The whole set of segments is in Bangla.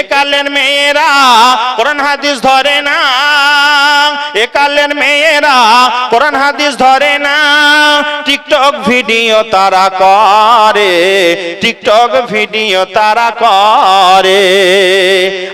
একালের মেয়েরা কোরআন হাদিস ধরে না। একালের মেয়েরা কোরআন হাদিস ধরে না। টিকটক ভিডিও তারা করে, টিকটক ভিডিও তারা করে।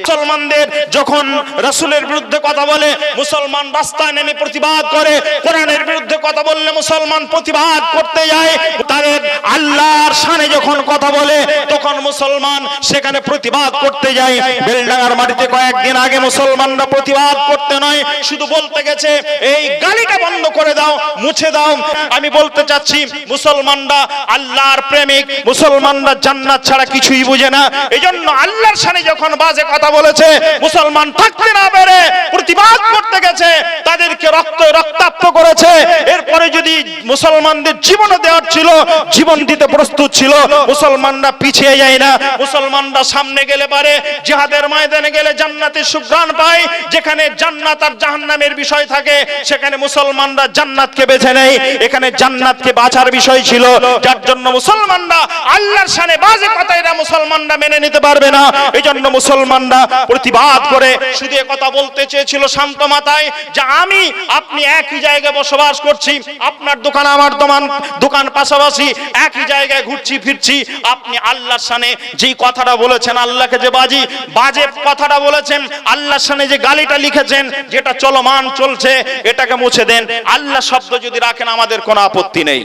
মুসলমানদের যখন রাসূলের বিরুদ্ধে কথা বলে, মুসলমান রাস্তায় নেমে প্রতিবাদ করে, কোরআনের বিরুদ্ধে কথা বললে মুসলমান প্রতিবাদ করতে যায়, তাদের আল্লাহর শানে যখন কথা বলে, তখন মুসলমান সেখানে প্রতিবাদ করতে যায়। বেলডাঙ্গার মাটিতে কয়েকদিন আগে মুসলমানরা প্রতিবাদ করতে নয় শুধু বলতে গেছে, এই গালিটা বন্ধ করে দাও, মুছে দাও। আমি বলতে চাচ্ছি, মুসলমানরা আল্লাহর প্রেমিক, মুসলমানরা জান্নাত ছাড়া কিছুই বুঝে না। এই জন্য আল্লাহর সানে যখন বাজে কথা বলেছে, মুসলমান থাকতে না পেরে প্রতিবাদ করতে গেছে, তাদেরকে রক্ত, রক্তাক্ত করেছে। এরপরে যদি মুসলমানদের জীবন দেওয়ার ছিল, জীবন দিতে প্রস্তুত ছিল, মুসলমানরা পিছিয়ে যায় না। মুসলমানরা সামনে গেলে পারে, জিহাদের ময়দানে গেলে জান্নাতের সুগ্রাণ পায়, যেখানে জান্নাত আর জাহান্নামের বিষয় থাকে, সেখানে মুসলমানরা জান্নাতকে বেছে নেয়। এখানে জান্নাতকে বাঁচার বিষয় ছিল, যার জন্য মুসলমানরা আল্লাহর সানে বাজে কথা এরা মুসলমানরা মেনে নিতে পারবে না। এই জন্য মুসলমানরা প্রতিবাদ করে শুধু কথা বলতে চেয়েছিল শান্ত মাথায় যে আমি, আপনি একই জায়গায় বসবাস করছি, আপনার দোকান আমার দোকান দোকান পাশাপাশি একই জায়গায় ঘুরছি, ফিরছি। আপনি আল্লাহর সানে যেই কথাটা বলেছেন, আল্লাহকে যে বাজি, বাজে কথাটা বলেছেন, আল্লাহর সানে যে গালিটা লিখেছেন, যেটা চলমান চলছে, এটাকে মুছে দেন। আল্লাহ শব্দ যদি রাখেন, আমাদের কোনো আপত্তি নেই।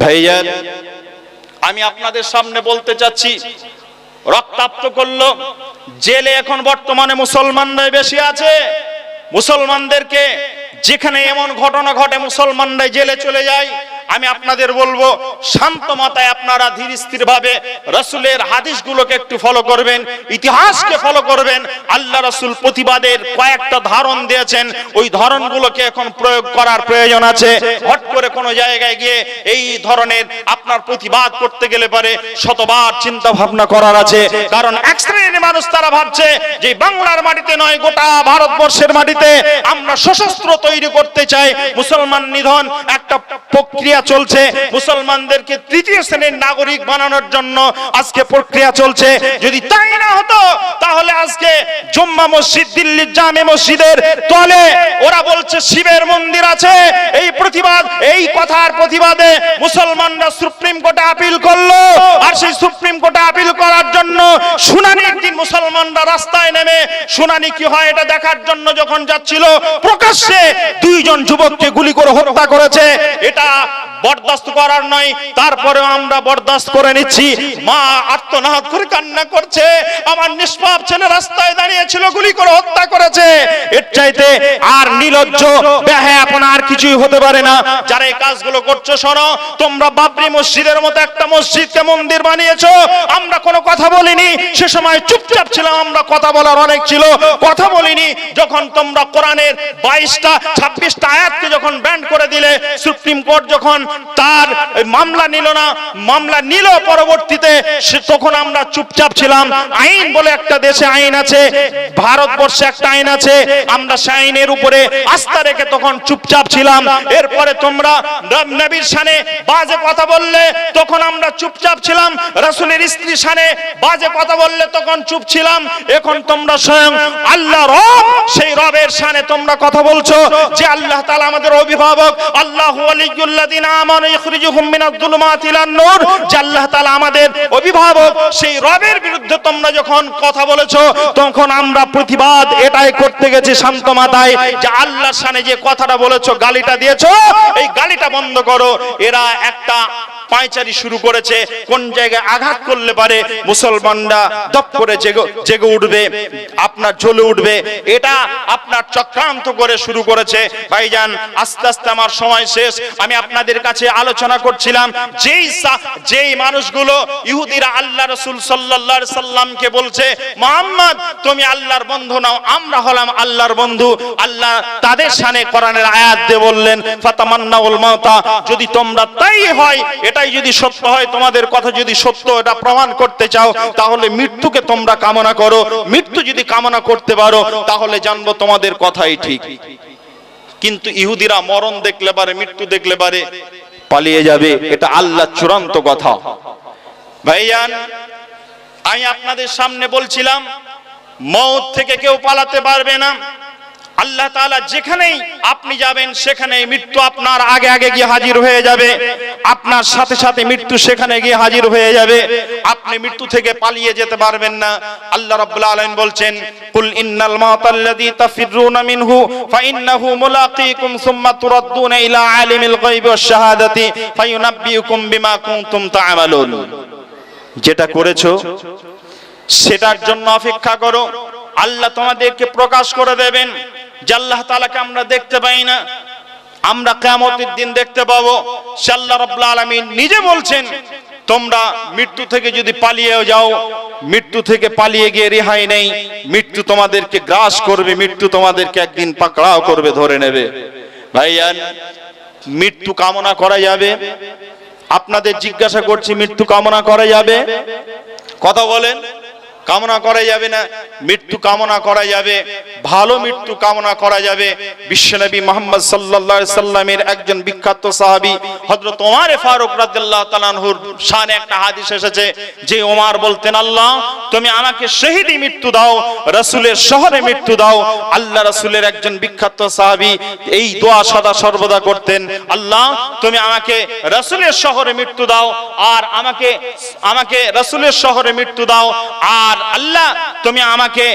ভাইজান, আমি আপনাদের সামনে বলতে চাচ্ছি রক্তাপ্ত করল, জেলে এখন বর্তমানে মুসলমানরাই বেশি আছে। মুসলমানদেরকে যেখানে এমন ঘটনা ঘটে, মুসলমানরাই জেলে চলে যায়। আমি আপনাদের বলব, শান্ত মাথায় আপনারা ধীর স্থির ভাবে রসুলের হাদিসগুলোকে একটু ফলো করবেন, ইতিহাসকে ফলো করবেন। আল্লাহ রসুল প্রতিবাদের কয়েকটা ধারণ দিয়েছেন, ওই ধরনগুলোকে এখন প্রয়োগ করার প্রয়োজন আছে। হট করে কোনো জায়গায় গিয়ে এই ধরনের আপনার প্রতিবাদ করতে গেলে পারে শতবার চিন্তা ভাবনা করার আছে। কারণ এক শ্রেণির মানুষ তারা ভাবছে যে বাংলার মাটিতে নয়, গোটা ভারতবর্ষের মাটিতে। আমরা সশস্ত্র তৈরি করতে চাই। মুসলমান নিধন একটা প্রক্রিয়া চলছে। মুসলমানদেরকে তৃতীয় শ্রেণির নাগরিক বানানোর জন্য আজকে প্রক্রিয়া চলছে। যদি তাই না হতো, তাহলে আজকে জম্মা মসজিদ, দিল্লির জামে মসজিদের তলে ওরা বলছে, শিবের মন্দির আছে। এই প্রতিবাদ, এই কথার প্রতিবাদে মুসলমানরা সুপ্রিম কোর্টে আপিল করল। আর সেই সুপ্রিম কোর্টে আপিল করার জন্য শুনানি একদিন মুসলমানরা রাস্তায় নেমে শুনানি কি হয় এটা দেখার জন্য যখন যাচ্ছিল, প্রকাশ্যে দুইজন যুবককে গুলি করে হত্যা করেছে। এটা বরদাস্ত করার নয়, তারপরেও আমরা বরদাস্ত করে নিচ্ছি। মা আত্মনাদ করে কান্না করছে, আমার নিষ্পাপ ছেলে রাস্তায় দাঁড়িয়েছিল, গুলি করে হত্যা করেছে। এর চাইতে আর নিলজ্জ বেহায়াপনা আর কিছুই হতে পারে না। যারা এই কাজগুলো করছ, শোনো, তোমরা বাবরি মসজিদের মতো একটা মসজিদকে মন্দির বানিয়েছো। আমরা কোনো কথা বলিনি, সে সময় চুপচাপ ছিলাম আমরা কথা বলার অনেক ছিল। কথা বলিনি, যখন তোমরা কোরআনের বাইশটা, ছাব্বিশটা আয়াতকে যখন ব্যান্ড করে দিলে, সুপ্রিম কোর্ট যখন তার মামলা নিল না, মামলা নিল পরবর্তীতে তখন আমরা চুপচাপ ছিলাম। আইন বলে একটা দেশে আইন আছে, ভারতবর্ষে একটা আইন আছে, আমরা সে আইনের উপরে আস্থা রেখে তখন চুপচাপ ছিলাম। এরপরে তোমরা নবীর সানে বাজে কথা বললে, তখন আমরা চুপচাপ ছিলাম। রাসূলের স্ত্রী সানে বাজে কথা বললে, তখন চুপ ছিলাম, এখন তোমরা স্বয়ং আল্লাহ রব, সেই রবের সানে তোমরা কথা বলছো যে আল্লাহ তাআলা আমাদের অভিভাবক, আল্লাহ এটাই করতে গেছি কথাটা বলেছ, গালিটা দিয়েছ, এই গালিটা বন্ধ করো। এরা একটা পায়চারি শুরু করেছে, কোন জায়গায় আঘাত করলে পারে, মুসলমানরা দপ করে জেগে উঠবে, আপনার জ্বলে উঠবে। এটা আপনার চক্রান্ত করে শুরু করেছে। ভাইজান, আস্তে আস্তে আমার সময় শেষ। আমি আপনাদের কাছে আলোচনা করছিলাম, যেই যেই মানুষগুলো ইহুদিরা আল্লাহ রসুল আলাইহি সাল্লামকে বলছে, মোহাম্মদ, তুমি আল্লাহর বন্ধু নাও, আমরা হলাম আল্লাহর বন্ধু। আল্লাহ তাদের সানে কোরআনের আয়াত দিয়ে বললেন, ফাতামান্নাউল মাউতা। যদি তোমরা তাই হয়, এটাই যদি সত্য হয়, তোমাদের কথা যদি সত্য, এটা প্রমাণ করতে চাও, তাহলে মৃত্যুকে তোমরা কামনা করো, মৃত্যু যদি কামনা করতে পারো, তাহলে জানব তোমাদের কথাই ঠিক। কিন্তু ইহুদিরা মরণ দেখলে পারে, মৃত্যু দেখলে পারে, পালিয়ে যাবে, এটা আল্লাহ চূড়ান্ত কথা। ভাইয়ান আমি আপনাদের সামনে বলছিলাম মৌ থেকে কেউ পালাতে পারবে না। আল্লাহ তাআলা যেখানেই আপনি যাবেন, সেখানেই মৃত্যু আপনার আগে আগে গিয়ে হাজির হয়ে যাবে। আপনার সাথে সাথে মৃত্যু সেখানে গিয়ে হাজির হয়ে যাবে। আপনি মৃত্যু থেকে পালিয়ে যেতে পারবেন না। আল্লাহ রাব্বুল আলামিন বলছেন, কুল ফাইন্নাহু বিমা যেটা করেছ, সেটার জন্য অপেক্ষা করো। আল্লাহ তোমাদেরকে প্রকাশ করে দেবেন। যে আল্লাহ তাআলাকে আমরা দেখতে পাই না, আমরা কিয়ামতের দিন দেখতে পাবো। সে আল্লাহ রাব্বুল আলামিন নিজে বলছেন, তোমরা মৃত্যু থেকে যদি পালিয়ে যাও, মৃত্যু থেকে পালিয়ে গিয়ে রেহাই নেই, মৃত্যু তোমাদেরকে গ্রাস করবে, মৃত্যু তোমাদেরকে একদিন পাকড়াও করবে, ধরে নেবে। ভাইয়ান মৃত্যু কামনা করা যাবে। আপনাদের জিজ্ঞাসা করছি, মৃত্যু কামনা করা যাবে? কথা বলেন। কামনা করা যাবে না, মৃত্যু কামনা করা যাবে, ভালো মৃত্যু কামনা করা যাবে। বিশ্বনবী মোহাম্মদ আলাইহি সাল্লামের একজন বিখ্যাত সাহাবী, হযরত ওমর ফারুক আনহুর শানে একটা হাদিস এসেছে যে ওমার বলতেন, আল্লাহ, তুমি আমাকে শহীদি মৃত্যু দাও, রসুলের শহরে মৃত্যু দাও। আল্লাহ রসুলের একজন বিখ্যাত সাহাবী এই দোয়া সদা সর্বদা করতেন, আল্লাহ, তুমি আমাকে রসুলের শহরে মৃত্যু দাও, আর আমাকে আমাকে রসুলের শহরে মৃত্যু দাও, আর আল্লাহ, তুমি আমাকে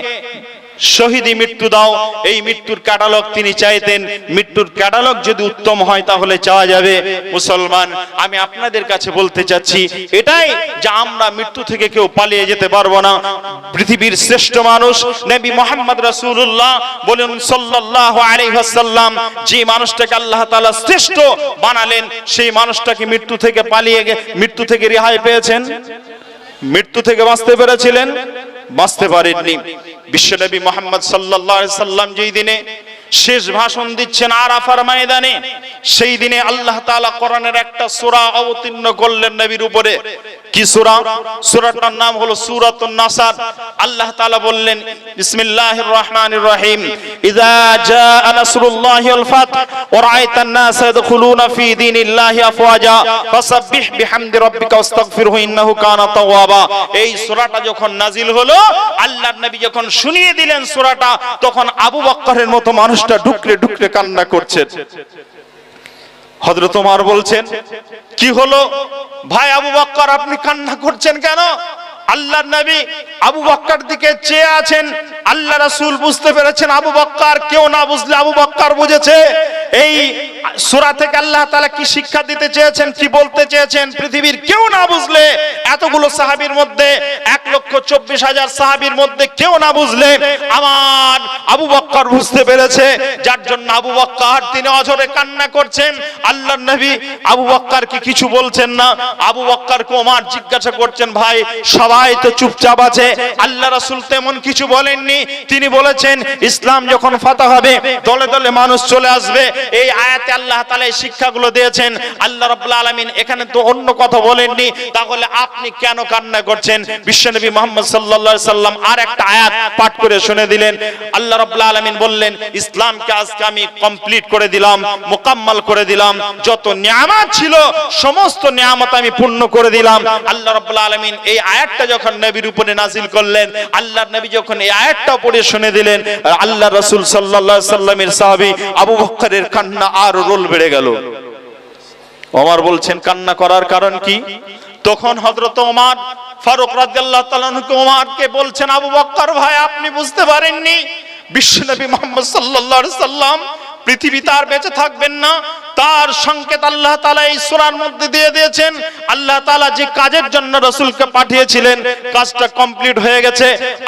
শহীদি মৃত্যু দাও। এই মৃত্যুর ক্যাটালগ তিনি চাইতেন। মৃত্যুর ক্যাটালগ যদি উত্তম হয় তাহলে চাওয়া যাবে। মুসলমান, আমি আপনাদের কাছে বলতে চাচ্ছি, এটাই যে আমরা মৃত্যু থেকে কেউ পালিয়ে যেতে পারব না। পৃথিবীর শ্রেষ্ঠ মানুষ নবী মোহাম্মদ রাসূলুল্লাহ বলেন সাল্লাল্লাহু আলাইহি ওয়াসাল্লাম, যে মানুষটাকে আল্লাহ তাআলা শ্রেষ্ঠ বানালেন, সেই মানুষটাকে মৃত্যু থেকে পালিয়ে মৃত্যু থেকে রেহাই পেয়েছেন? মৃত্যু থেকে বাঁচতে পেরেছিলেন, বাঁচতে পারেননি। বিশ্বনবী মোহাম্মদ সাল্লাল্লাহু সাল্লাম যেই দিনে শেষ ভাষণ দিচ্ছেন আরাফার ময়দানে, সেই দিনে আল্লাহ তাআলা কোরআনের একটা সোরা অবতীর্ণ করলেন নবীর উপরে। কি সূরা? সূরাটার নাম হলো সূরাতুন নাসার। আল্লাহ তাআলা বললেন, বিসমিল্লাহির রহমানির রহিম। এই সূরাটা যখন নাজিল হলো নবী যখন শুনিয়ে দিলেন সূরাটা, তখন আবু বক্করের মতো মানুষটা কান্না করছেন হযরত বলছেন, কি হলো? ভাই আবু বক্কর, আপনি কান্না করছেন কেন? আল্লাহর নবী আবু বক্কর দিকে চেয়ে আছেন। আল্লাহ রাসূল বুঝতে পেরেছেন আবু বক্কর কেউ না বুঝলে আবু বক্কর বুঝেছে। এই সূরা থেকে আল্লাহ তাআলা কি শিক্ষা দিতে চেয়েছেন, কি বলতে চেয়েছেন, পৃথিবীর কেউ না বুঝলে, এতগুলো সাহাবীর মধ্যে, এক লক্ষ চব্বিশ হাজার সাহাবীর মধ্যে কেউ না বুঝলে, আমার আবু বক্কর বুঝতে পেরেছে, যার জন্য আবু বক্কর তিনি অঝরে কান্না করছেন, আল্লাহর নবী আবু বক্কর কি কিছু বলছেন না, আবু বক্কর ওমর জিজ্ঞাসা করছেন, ভাই, সবাই তো চুপচাপ আছে, আল্লাহ রাসূল তেমন কিছু বলেননি? তিনি বলেছেন, ইসলাম যখন ফাতা হবে, দলে দলে মানুষ চলে আসবে, এই আয়াতে আল্লাহ তাআলা এই শিক্ষাগুলো দিয়েছেন। আল্লাহ রাব্বুল আলামিন এখানে তো অন্য কথা বলেননি। তাহলে আপনি কেন কান্না করছেন? বিশ্বনবী মুহাম্মদ আলাইহি সাল্লাম আর একটা আয়াত পাঠ করে শুনে দিলেন। আল্লাহ রাব্বুল আলামিন বললেন, ইসলামকে আজকে আমি কমপ্লিট করে দিলাম, মোকাম্মল করে দিলাম। যত নিয়ামত ছিল, সমস্ত নিয়ামত আমি পূর্ণ করে দিলাম। আল্লাহ রাব্বুল আলামিন এই আয়াতটা যখন নবীর উপরে নাজিল করলেন, আল্লাহর নবী যখন এই আয়াতটা পড়ে শুনে দিলেন, আল্লাহ রাসূল আলাইহি সাল্লামের সাহাবী আবু বকরের কান্না আর রোল বেড়ে গেল। ওমার বলছেন, কান্না করার কারণ কি? তখন হজরত ওমার, ফারুক তাআলা আনহু ওমরকে বলছেন, আবু বকর ভাই, আপনি বুঝতে পারেননি? বিশ্বনবী মুহাম্মদ সাল্লাম পৃথিবীতে আর বেঁচে থাকবেন না। তার সংকেত আল্লাহ তাআলা এই সূরার মধ্যে দিয়ে দিয়েছেন। আল্লাহ তাআলা যে কাজের জন্য রাসূলকে পাঠিয়েছিলেন, কাজটা কমপ্লিট হয়ে গেছে।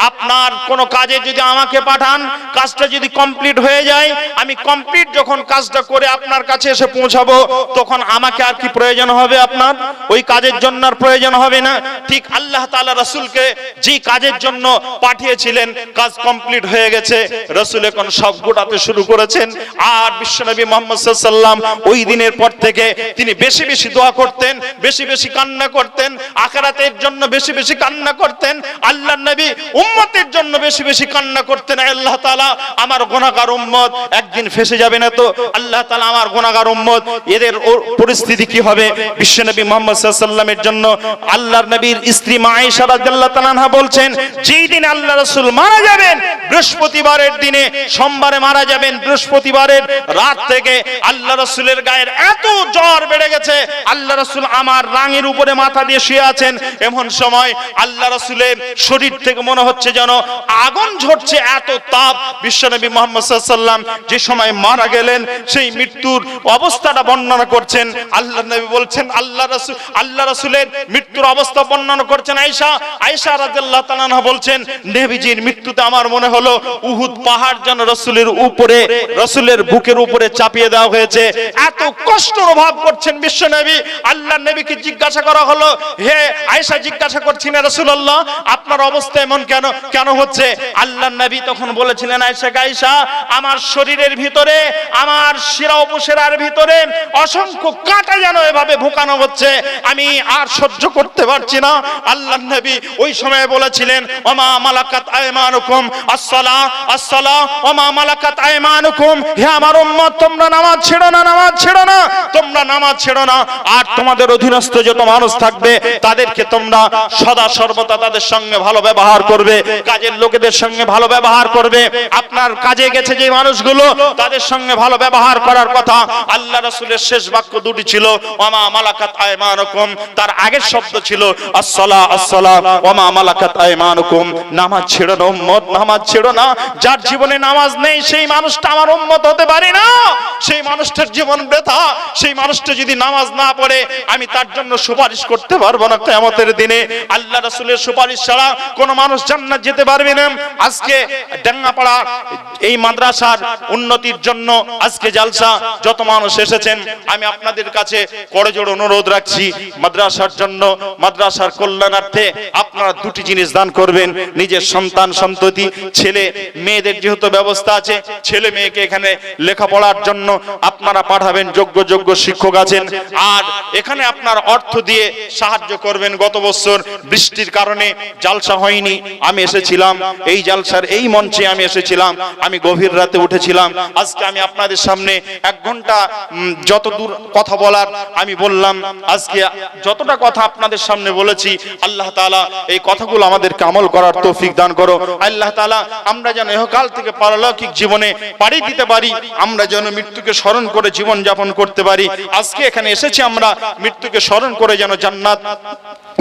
আপনার কোন কাজে যদি আমাকে পাঠান, কাজটা যদি কমপ্লিট হয়ে যায়, আমি কমপ্লিট যখন কাজটা করে আপনার কাছে এসে পৌঁছাবো, তখন আমাকে আর কি প্রয়োজন হবে আপনার? ওই কাজের জন্য আর প্রয়োজন হবে না। ঠিক আল্লাহ তালা রসুলকে যে কাজের জন্য পাঠিয়েছিলেন, কাজ কমপ্লিট হয়ে গেছে। রাসূল এখন সব গোটাতে শুরু করেছেন। আর বিশ্বনবী মুহাম্মদ সাল্লাম ওই দিনের পর থেকে তিনি বেশি বেশি দোয়া করতেন, বেশি বেশি কান্না করতেন, আখেরাতের জন্য বেশি বেশি কান্না করতেন আল্লাহ নবী উম্মতের জন্য বেশি বেশি কান্না করতেন। আল্লাহ তাআলা, আমার গুনাহগার উম্মত একদিন ফেসে যাবে না তো? আল্লাহ তাআলা আমার গুনাহগার উম্মত, এদের পরিস্থিতি কি হবে? বিশ্বনবী মুহাম্মদ ওয়াসাল্লামের জন্য আল্লাহর নবীর স্ত্রী মা আয়েশা রাদিয়াল্লাহু তাআলা বলছেন, যেই দিন আল্লাহ রাসূল মারা যাবেন, বৃহস্পতিবারের দিনে সোমবারে মারা যাবেন বৃহস্পতিবারের রাত থেকে আল্লাহ রাসূলের গায়ের এত জ্বর বেড়ে গেছে, আল্লাহ রাসূল আমার রাঙের উপরে মাথা দিয়ে শুয়ে আছেন। এমন সময় আল্লাহ রাসূলের শরীর থেকে মনে হচ্ছে যেন আগুন ঝরছে, এত তাপ। বিশ্বনবী মুহাম্মদ ওয়াসাল্লাম যে সময় মারা গেলেন, সেই মৃত্যুর অবস্থাটা বর্ণনা করছেন। আল্লাহ নবী বলছেন, আল্লাহ রাসূল, আল্লাহ রাসূলের মৃত্যুর অবস্থা বর্ণনা করছেন আয়েশা। রাদিয়াল্লাহু তাআলা আনহা বলছেন নবীজির মৃত্যুতে আমার মনে হলো, উহুদ পাহাড় যেন রাসূলের উপরে, রাসূলের বুকের উপরে চাপিয়ে দেওয়া হয়েছে। এত কষ্ট অনুভব করছেন বিশ্বনবী আল্লাহ নবীকে জিজ্ঞাসা করা হলো, হে আয়েশা, জিজ্ঞাসা করছেন রাসূলুল্লাহ, আপনার অবস্থা এমন কেন? কেন হচ্ছে? আল্লাহ নবী তখন বলেছিলেন, আয়েশা আয়েশা, আমার শরীরের ভিতরে, আমার শিরা উপশিরার ভিতরে অসংখ্য কাঁটা যেন এভাবে ভুকানো হচ্ছে। আমি আর সহ্য করতে পারছি না। আল্লাহ নবী ওই সময় বলেছিলেন, ওমা মালাকাত আয়মানুকুম, আসসালা আসসালা, ওমা মালাকাত আয়মানুকুম হে আমার উম্মত, তোমরা নামাজ ছেড়ো না, নামাজ ছেড়ো না, তোমরা নামাজ ছেড়ো না। আর তোমাদের অধীনস্থ যত মানুষ থাকবে, তাদেরকে তোমরা সদা সর্বদা তাদের সঙ্গে ভালো ব্যবহার করবে, কাজের লোকেদের সঙ্গে ভালো ব্যবহার করবে। আপনার কাজে গেছে যে মানুষগুলো, তাদের সঙ্গে ভালো ব্যবহার করার কথা আল্লাহ রাসূলের শেষ বাক্য দুটি ছিল, ওমা মালাকাত আয়মানুকুম তার আগের শব্দ ছিল, আসসালা আসসালা ওমা মালাকাত আয়মানুকুম নামাজ ছেড়ো না, উম্মত, নামাজ ছেড়ো না, যার জীবনে নামাজ নেই, সেই মানুষটা আমার উম্মত হতে পারে না। সেই মানুষটার জীবন বৃথা। সেই মানুষটা যদি নামাজ না পড়ে, আমি তার জন্য সুপারিশ করতে পারব না কিয়ামতের দিনে। আল্লাহ রাসূলের সুপারিশ ছাড়া কোনো মানুষ জান্নাত যেতে পারবে না। আজকে ডাঙ্গাপাড়া, এই মাদ্রাসার উন্নতির জন্য আজকে জালসা, যত মানুষ এসেছেন, আমি আপনাদের কাছে করজোড় অনুরোধ রাখছি, মাদ্রাসার জন্য, মাদ্রাসার কল্যাণার্থে আপনারা দুটি জিনিস দান করবেন। নিজের সন্তান, সন্ততি, ছেলে, মেয়েদের যেহেতু ব্যবস্থা আছে, ছেলে মেয়েকে এখানে লেখাপড়ার জন্য আপনারা পাঠাবেন যোগ্য যোগ্য শিক্ষক আছেন। আর এখানে আপনার অর্থ দিয়ে সাহায্য করবেন। গত বছর বৃষ্টির কারণে জালসা হয়নি, আমি এসেছিলাম। এই জালসার এই মঞ্চে আমি এসেছিলাম। আমি গভীর রাতে উঠেছিলাম। আজকে আমি আপনাদের সামনে এক ঘণ্টা যত দূর কথা বলার আমি বললাম। আজকে যতটা কথা আপনাদের সামনে বলেছি, আল্লাহ তাআলা এই কথাগুলো আমাদেরকে আমল করার তৌফিক দান করো। আল্লাহ তালা আমরা যেন এহকাল থেকে পারলৌকিক জীবনে পাড়ি দিতে পারি আমরা যেন মৃত্যুকে স্মরণ করে জীবন যাপন করতে পারি। আজকে এখানে এসেছি আমরা, মৃত্যুকে স্মরণ করে যেন জান্নাত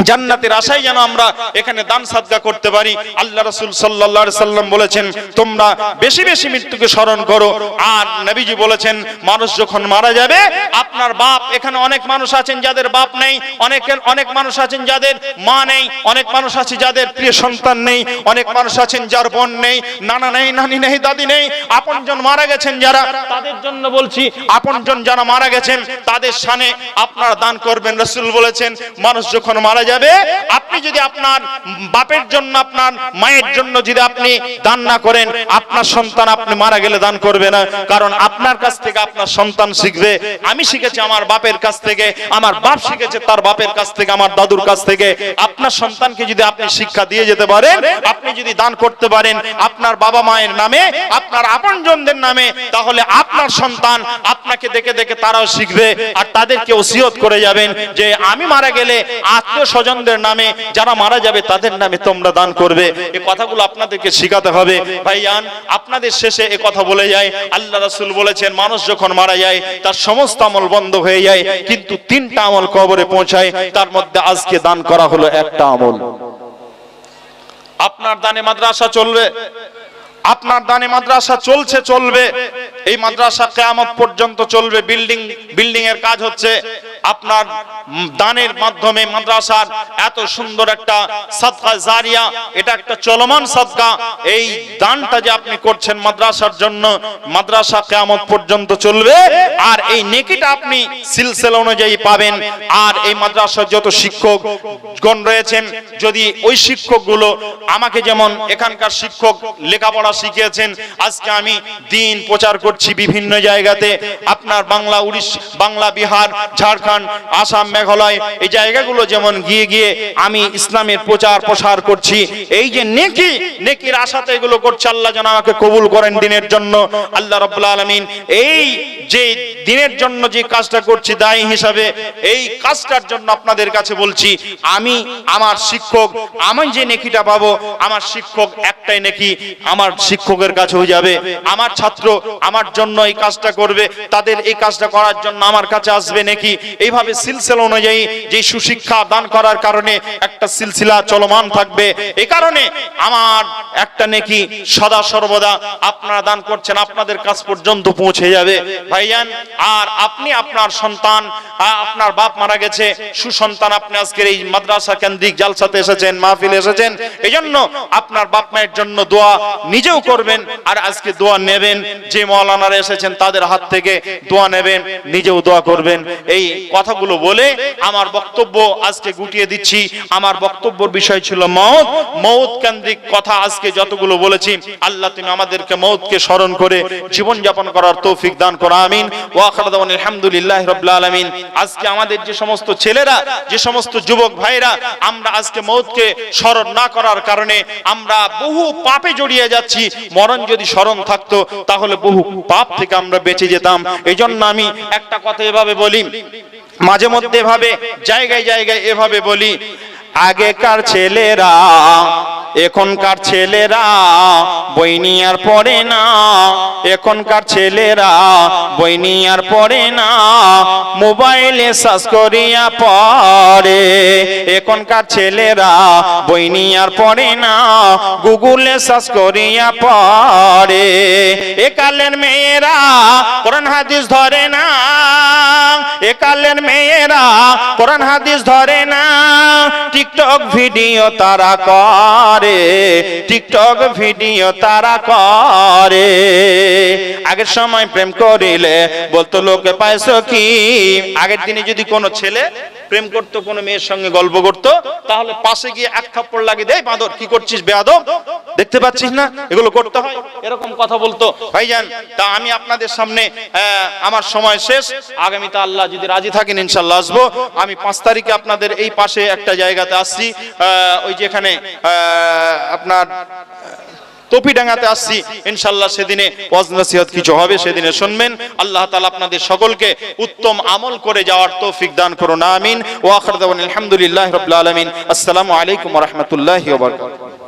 জান্নাতের আশায় যেন আমরা এখানে দান সাদকা করতে পারি। আল্লাহ রাসূল আলাইহি সাল্লাম বলেছেন, তোমরা বেশি বেশি মৃত্যুকে স্মরণ করো। আর নবীজি বলেছেন, মানুষ যখন মারা যাবে, আপনার বাপ এখানে অনেক মানুষ আছেন যাদের বাপ নেই, অনেক অনেক মানুষ আছেন যাদের মা নেই, অনেক মানুষ আছে যাদের প্রিয় সন্তান নেই, অনেক মানুষ আছেন যার বোন নেই, নানা নেই, নানি নেই, দাদি নেই, আপনজন মারা গেছেন যারা, তাদের জন্য বলছি, আপনজন যারা মারা গেছেন, তাদের শানে আপনারা দান করবেন। রসুল বলেছেন, মানুষ যখন মারা যাবে। আপনি যদি আপনার বাপের জন্য, আপনার মায়ের জন্য যদি আপনি দান না করেন, আপনার সন্তান আপনি মারা গেলে দান করবে না। কারণ আপনার কাছ থেকে আপনার সন্তান শিখবে। আমি শিখেছি আমার বাপের কাছ থেকে, আমার বাপ শিখেছে তার বাপের কাছ থেকে, আমার দাদুর কাছ থেকে। আপনার সন্তানকে যদি আপনি শিক্ষা দিয়ে যেতে পারেন, আপনি যদি দান করতে পারেন আপনার বাবা মায়ের নামে, আপনার আপনজনদের নামে, তাহলে আপনার সন্তান আপনাকে দেখে দেখে তারাও শিখবে। আর তাদেরকে ওসিয়ত করে যাবেন যে, আমি মারা গেলে আত্মীয় স্বজনদের নামে যারা মারা যাবে তাদের নামে তোমরা দান করবে। এই কথাগুলো আপনাদেরকে শিখাতে হবে। ভাইয়ান, আপনাদের শেষে এ কথা বলে যায় আল্লাহ রাসুল বলেছেন, মানুষ যখন মারা যায়, তার সমস্ত আমল বন্ধ হয়ে যায়, কিন্তু তিনটা আমল কবরে পৌঁছায়। তার মধ্যে আজকে দান করা হলো একটা আমল। আপনার দানে মাদ্রাসা চলবে। আপনার দানে মাদ্রাসা চলছে, চলবে। এই মাদ্রাসা কেয়ামত পর্যন্ত চলবে। বিল্ডিং বিল্ডিং এর কাজ হচ্ছে আপনার দানের মাধ্যমে মাদ্রাসার এত সুন্দর একটা সাদকা জারিয়া, এটা একটা চলমান সাদকা। এই দানটা যে আপনি করছেন মাদ্রাসার জন্য, মাদ্রাসা কিয়ামত পর্যন্ত চলবে। আর এই নেকিটা আপনি সিলসিলা অনুযায়ী পাবেন। আর এই মাদ্রাসার যত শিক্ষক গণ রয়েছেন, যদি ওই শিক্ষকগুলো আমাকে যেমন এখানকার শিক্ষক লেখাপড়া শিখিয়েছেন, আজকে আমি দিন প্রচার করছি বিভিন্ন জায়গাতে। আপনার বাংলা, উড়িষ্যা, বাংলা, বিহার, ঝাড়খণ্ড, আসাম, মেঘালয়, এই জায়গাগুলো যেমন গিয়ে গিয়ে আমি ইসলামের প্রচার প্রসার করছি, এই যে নেকি, নেকির আশাতে এগুলো করছে, আল্লাহ যেন আমাকে কবুল করেন দিনের জন্য। আল্লাহ রাব্বুল আলামিন এই যে দিনের জন্য যে কাজটা করছি দায়ী হিসাবে, এই কাজটার জন্য আপনাদের কাছে বলছি, আমি আমার শিক্ষক, আমি যে নেকিটা পাবো, আমার শিক্ষক একটাই নেকি, আমার শিক্ষকের কাছে হয়ে যাবে। আমার ছাত্র আমার জন্য এই কাজটা করবে, তাদের এই কাজটা করার জন্য আমার কাছে আসবে নাকি? এইভাবে সিলসিলা অনুযায়ী যে সুশিক্ষা দান করার কারণে একটা সিলসিলা চলমান থাকবে। এই কারণে আমার একটা নেকি সদা সর্বদা আপনারা দান করছেন, আপনাদের কাছ পর্যন্ত পৌঁছে যাবে। ভাইজান, আর আপনি আপনার সন্তান আপনার বাপ মারা গেছে, সুসন্তান আপনি আজকের এই মাদ্রাসা কেন্দ্রিক জালসাতে এসেছেন, মাহফিল এসেছেন এই জন্য আপনার বাপ মায়ের জন্য দোয়া নিজেও করবেন, আর আজকে দোয়া নেবেন। যে মৌলানারা এসেছেন তাদের হাত থেকে দোয়া নেবেন, নিজেও দোয়া করবেন। এই কথাগুলো বলে আমার বক্তব্য আজকে গুটিয়ে দিচ্ছি। আমার বক্তব্যের বিষয় ছিল মৌত। মৌত কেন্দ্রিক কথা আজকে যতগুলো বলেছি, আল্লাহ তুমি আমাদেরকে মৌতকে স্মরণ করে জীবন যাপন করার তৌফিক দান করো আমিন। ওয়াখারদাওয়ান আলহামদুলিল্লাহ রাব্বিল আলামিন। আজকে আমাদের যে সমস্ত ছেলেরা, যে সমস্ত যুবক ভাইরা, আমরা আজকে মৌতকে স্মরণ না করার কারণে আমরা বহু পাপে জড়িয়ে যাচ্ছি। মরণ যদি স্মরণ থাকতো, তাহলে বহু পাপ থেকে আমরা বেঁচে যেতাম। এই জন্য আমি একটা কথা এভাবে বলি, মাঝে মধ্যে এভাবে, জায়গায় জায়গায় এভাবে বলি আগেকার ছেলেরা, এখনকার ছেলেরা বই নিয়ে আর পড়ে না। এখনকার ছেলেরা বই নিয়ে আর পড়ে না। মোবাইলে সার্চ করিয়া পড়ে। এখনকার ছেলেরা বই নিয়ে আর পড়ে না। গুগলে সার্চ করিয়া পড়ে। একালের মেয়েরা কোরআন, হাদিস ধরে না। একালের মেয়েরা কোরআন, হাদিস ধরে না। টিকটক ভিডিও তারা করে, টিকটক ভিডিও তারা করে। আগের সময় প্রেম করিলে বলতো, লোকে পাইছো কি? আগের দিনে যদি কোনো ছেলে প্রেম করতো, কোনো মেয়ের সঙ্গে গল্প করতো, তাহলে পাশে গিয়ে এক থাপ্পড় লাগিয়ে দেয়, বাঁদর, কি করছিস বেয়াদব? দেখতে পাচ্ছিস না? এগুলো করতে হয়। এরকম কথা বলতো। ভাইজান, তা আমি আপনাদের সামনে আমার সময় শেষ। আগামীতে আল্লাহ যদি রাজি থাকেন ইনশাল্লাহ আসব। আমি পাঁচ তারিখে আপনাদের এই পাশে একটা জায়গাতে আসছি। ওই যেখানে আপনার টপিডাঙ্গাতে আসছি। ইনশাল্লাহ সেদিনে ওয়াজ নসিহত কিছু হবে, সেদিনে শুনবেন। আল্লাহ তাআলা আপনাদের সকলকে উত্তম আমল করে যাওয়ার তৌফিক দান করুন, আমিন। ওয়া আখির দাওয়ানা আলহামদুলিল্লাহি রাব্বিল আলামিন। আসসালামু আলাইকুম ওয়া রাহমাতুল্লাহি ওয়া বারাকাতুহু।